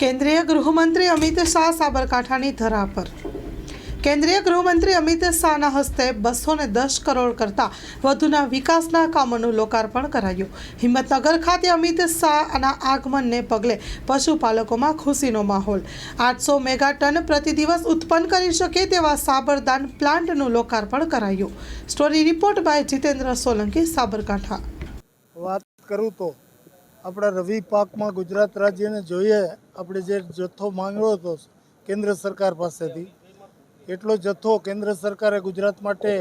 કેન્દ્રીય ગૃહમંત્રી અમિત શાહ સાબરકાંઠાની ધરા પર. કેન્દ્રીય ગૃહમંત્રી અમિત શાહના હસ્તે બસો ને દસ કરોડ કરતાં વધુના વિકાસના કામોનું લોકાર્પણ કરાયું. હિંમતનગર ખાતે અમિત શાહના આગમનને પગલે પશુપાલકોમાં ખુશીનો માહોલ. આઠસો મેગા ટન પ્રતિ દિવસ ઉત્પન્ન કરી શકે તેવા સાબરદાન પ્લાન્ટનું લોકાર્પણ કરાયું. Story report by Jitendra Solanki, Sabarkantha. વાત કરું તો આપણા રવિ પાકમાં ગુજરાત રાજ્યને જોઈએ આપણે જે જથ્થો માંગ્યો હતો કેન્દ્ર સરકાર પાસેથી, એટલો જથ્થો કેન્દ્ર સરકારે ગુજરાત માટે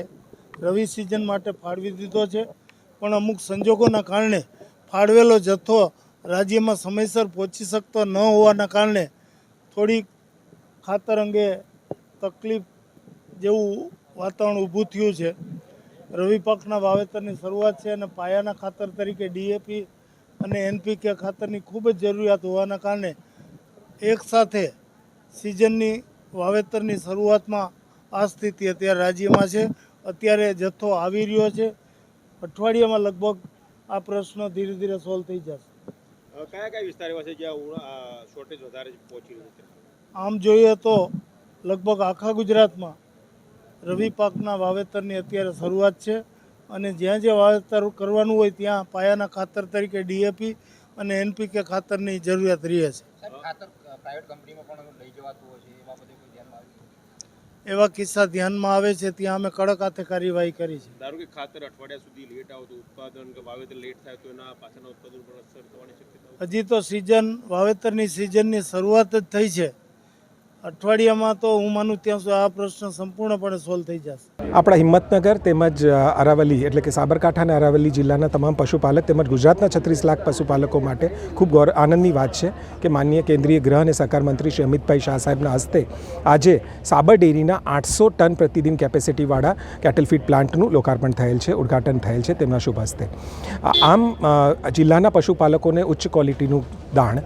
રવિ સિઝન માટે ફાળવી દીધો છે. પણ અમુક સંજોગોના કારણે ફાળવેલો જથ્થો રાજ્યમાં સમયસર પહોંચી શકતો ન હોવાના કારણે થોડીક ખાતર અંગે તકલીફ જેવું વાતાવરણ ઊભું થયું છે. રવિ પાકના વાવેતરની શરૂઆત છે અને પાયાના ખાતર તરીકે ડીએપી અને એનપીકે ખાતરની ખૂબ જ જરૂરિયાત હોવાના કારણે એકસાથે સિઝનની વાવેતરની શરૂઆતમાં આ સ્થિતિ અત્યારે રાજ્યમાં છે. અત્યારે જથ્થો આવી રહ્યો છે. અઠવાડિયામાં લગભગ આ પ્રશ્ન ધીરે ધીરે સોલ્વ થઈ જશે. કયા કયા વિસ્તાર એવા છે જ્યાં શોર્ટેજ વધારે પહોંચી રહ્યું છે? આમ જોઈએ તો લગભગ આખા ગુજરાતમાં રવિ પાકના વાવેતરની અત્યારે શરૂઆત છે. અને જ્યાં જ્યાં વાવેતર કરવાનું હોય ત્યાં પાયાના ખાતર તરીકે ડીએપી અને એનપીકે ખાતરની જરૂરિયાત રહે છે. સાહેબ ખાતર પ્રાઇવેટ કંપનીમાં પણ લઈ જવાતું હોય છે એ બાબતે કોઈ ધ્યાનમાં આવ્યું એવા કિસ્સા ધ્યાનમાં આવે છે ત્યાં અમે કડક હાથે કાર્યવાહી કરી છે. ધારો કે ખાતર અઠવાડિયા સુધી લેટ આવતું ઉત્પાદન કે વાવેતર લેટ થાય તો એના પાછળના ઉત્પાદન પર અસર થવાની શક્યતા હજી તો સિઝન વાવેતરની સિઝનની શરૂઆત જ થઈ છે. અઠવાડિયામાં તો હું માનું ત્યાં સુધી આ પ્રશ્ન સંપૂર્ણપણે સોલ્વ થઈ જશે. આપણા હિંમતનગર તેમજ અરાવલી એટલે કે સાબરકાંઠા અને અરાવલી જિલ્લાના તમામ પશુપાલક તેમજ ગુજરાતના છત્રીસ લાખ પશુપાલકો માટે ખૂબ ગૌર, આનંદની વાત છે કે માનનીય કેન્દ્રીય ગૃહ અને સહકાર મંત્રી શ્રી અમિતભાઈ શાહ સાહેબના હસ્તે આજે સાબર ડેરીના આઠસો ટન પ્રતિદિન કેપેસિટીવાળા કેટલ ફીડ પ્લાન્ટનું લોકાર્પણ થયેલ છે, ઉદ્ઘાટન થયેલ છે તેમના શુભ હસ્તે. આમ જિલ્લાના પશુપાલકોને ઉચ્ચ ક્વોલિટીનું દાણ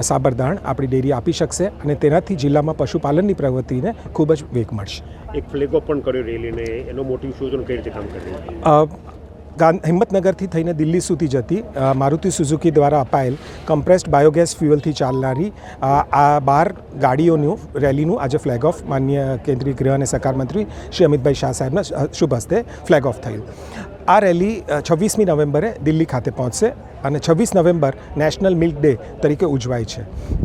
સાબરદાણ સાબર દાણ આપણી ડેરી આપી શકશે અને તેનાથી જિલ્લામાં પશુપાલનની પ્રવૃત્તિને ખૂબ જ વેગ મળશે. એક ફ્લેગ ઓફ પણ કર્યો રેલીને એનો મોટિવ શું કઈ રીતે કામ કરી હિંમતનગરથી થઈને દિલ્હી સુધી જતી મારુતિ સુઝુકી દ્વારા અપાયેલ કમ્પ્રેસ્ડ બાયોગેસ ફ્યુઅલથી ચાલનારી આ બાર ગાડીઓનું, રેલીનું આજે ફ્લેગ ઓફ માન્ય કેન્દ્રીય ગૃહ અને સહકાર મંત્રી શ્રી અમિતભાઈ શાહ સાહેબના શુભ હસ્તે ફ્લેગ ઓફ થયું આ રેલી છવ્વીસમી નવેમ્બરે દિલ્હી ખાતે પહોંચશે અને છવ્વીસ નવેમ્બર નેશનલ મિલ્ક ડે તરીકે ઉજવાય છે.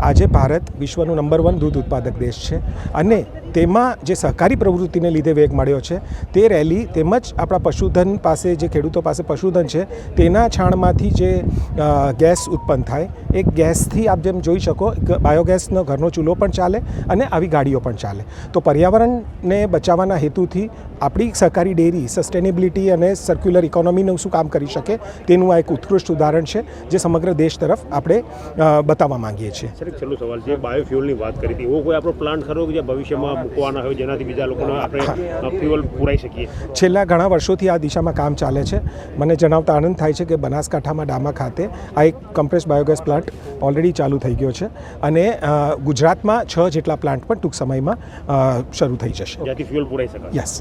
આજે ભારત વિશ્વનું નંબર વન દૂધ ઉત્પાદક દેશ છે અને તેમાં જે સહકારી પ્રવૃત્તિને લીધે વેગ મળ્યો છે, તે રેલી તેમજ આપણા પશુધન પાસે જે ખેડૂતો પાસે પશુધન છે, તેના છાણમાંથી જે ગેસ ઉત્પન્ન થાય, એ ગેસથી આપ જેમ જોઈ શકો બાયોગેસનો ઘરનો ચૂલો પણ ચાલે અને આવી ગાડીઓ પણ ચાલે. તો પર્યાવરણને બચાવવાના હેતુથી આપણી સહકારી ડેરી સસ્ટેનેબિલિટી અને સર્ક્યુલર ઇકોનોમીનું શું કામ કરી શકે, તેનું આ એક ઉત્કૃષ્ટ ઉદાહરણ છે, જે સમગ્ર દેશ તરફ આપણે બતાવવા માંગીએ છીએ. સર સવાલ છે બાયોફ્યુલની વાત કરી હતી. એવો કોઈ આપણો પ્લાન્ટ ખરો કે જે ભવિષ્યમાં મૂકવાના હોય જેનાથી બીજા લોકોને આપણે ફ્યુઅલ પુરાઈ શકીએ. છેલ્લા ઘણા વર્ષોથી આ દિશામાં કામ ચાલે છે. મને જણાવતા આનંદ થાય છે કે બનાસકાંઠામાં ડામા ખાતે આ એક કમ્પ્રેસ બાયોગેસ પ્લાન્ટ ઓલરેડી ચાલુ થઈ ગયો છે અને ગુજરાતમાં છ જેટલા પ્લાન્ટ પણ ટૂંક સમયમાં શરૂ થઈ જશે. જ્યાંથી ફ્યુઅલ પુરાઈ શકાય. યસ